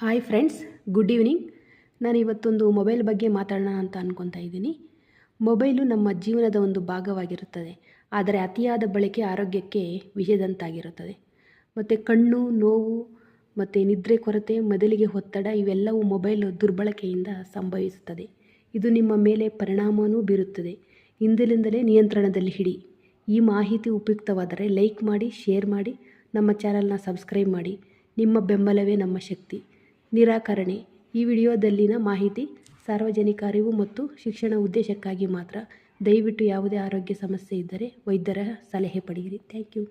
Hi friends good evening ನಾನು ಇವತ್ತೊಂದು mobile ಬಗ್ಗೆ ಮಾತಾಡೋಣ ಅಂತ ಅನ್ಕೊತಾ ಇದ್ದೀನಿ. ಮೊಬೈಲು ನಮ್ಮ ಜೀವನದ ಒಂದು ಭಾಗವಾಗಿರುತ್ತದೆ. ಆದರೆ ಅತಿಯಾದ ಬಳಕೆ ಆರೋಗ್ಯಕ್ಕೆ ವಿಷದಂತಾಗಿರುತ್ತದೆ. ಮತ್ತು ಕಣ್ಣು, ನೋವು, ಮತ್ತು ನಿದ್ರೆ ಕೊರತೆ ಮೊದಲಿಗೆ ಒತ್ತಡ ಇವೆಲ್ಲವೂ ಮೊಬೈಲ್ ದುರ್ಬಳಕೆಯಿಂದ ಸಂಭವಿಸುತ್ತದೆ. ಇದು ನಿಮ್ಮ ಮೇಲೆ ಪರಿಣಾಮವೂ ಬೀರುತ್ತದೆ. ಇಂದಿನಿಂದಲೇ ನಿಯಂತ್ರಣದಲ್ಲಿ ಹಿಡಿ. ಈ ಮಾಹಿತಿ ಉಪಯುಕ್ತವಾದರೆ ಲೈಕ್ ಮಾಡಿ ಶೇರ್ ಮಾಡಿ, ನಮ್ಮ ಚಾನಲ್ನ ಸಬ್ಸ್ಕ್ರೈಬ್ ಮಾಡಿ. ನಿಮ್ಮ ಬೆಂಬಲವೇ ನಮ್ಮ ಶಕ್ತಿ. ನಿರಾಕರಣೆ. ಈ ವಿಡಿಯೋದಲ್ಲಿನ ಮಾಹಿತಿ ಸಾರ್ವಜನಿಕ ಅರಿವು ಮತ್ತು ಶಿಕ್ಷಣ ಉದ್ದೇಶಕ್ಕಾಗಿ ಮಾತ್ರ. ದಯವಿಟ್ಟು ಯಾವುದೇ ಆರೋಗ್ಯ ಸಮಸ್ಯೆ ಇದ್ದರೆ ವೈದ್ಯರ ಸಲಹೆ ಪಡೆಯಿರಿ. Thank you.